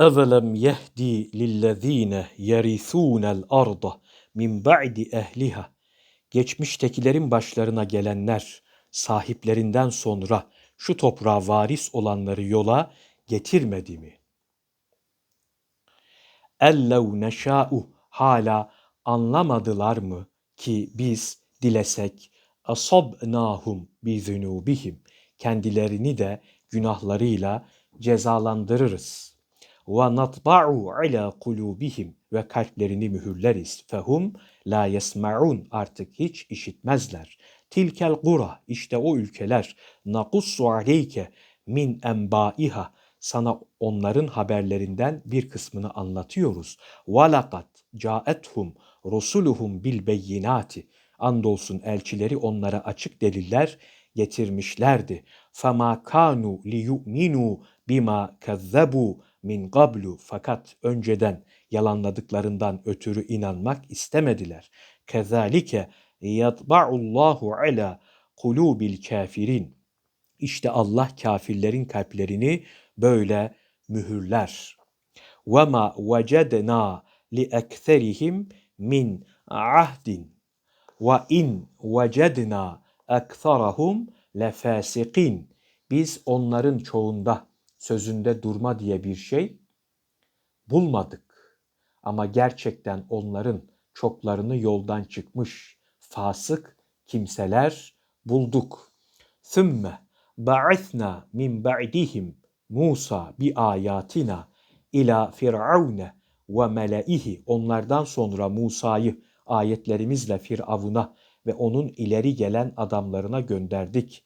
اَوَلَمْ يَهْدِي لِلَّذ۪ينَ يَرِثُونَ الْأَرْضَ min ba'di ehliha. Geçmiştekilerin başlarına gelenler sahiplerinden sonra şu toprağa varis olanları yola getirmedi mi? Ellev neşâ'u hala anlamadılar mı ki biz dilesek asabnahum bi zunubihim kendilerini de günahlarıyla cezalandırırız. Ve natba'u ala kulubihim ve kalplerini mühürleriz. Fehum la yesma'un artık hiç işitmezler. Tilkel gura işte o ülkeler nakussu aleyke min enbaiha sana onların haberlerinden bir kısmını anlatıyoruz. Valakat caethum rusuluhum bil beyinati andolsun elçileri onlara açık deliller getirmişlerdi. Fema kanu liyu'minu bima kezzebu min qablu fakat önceden yalanladıklarından ötürü inanmak istemediler. Kezalike yatba'ullahu ala kulubil kafirin. İşte Allah kafirlerin kalplerini böyle mühürler. Ve ma vecedna li ekserihim min ahdin ve in vecedna ekserahum lefasikin. Biz onların çoğunda sözünde durma diye bir şey bulmadık. Ama gerçekten onların çoklarını yoldan çıkmış fasık kimseler bulduk. Sümme ba'ithna min ba'dihim Musa bi ayatina ila firavune ve melaihi onlardan sonra Musa'yı ayetlerimizle Firavun'a ve onun ileri gelen adamlarına gönderdik.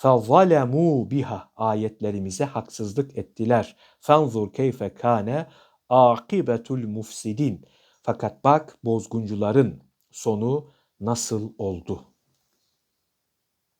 فَظَلَمُوا biha ayetlerimize haksızlık ettiler. فَانْظُرْ keyfe kâne akibetul mufsidin. Fakat bak bozguncuların sonu nasıl oldu?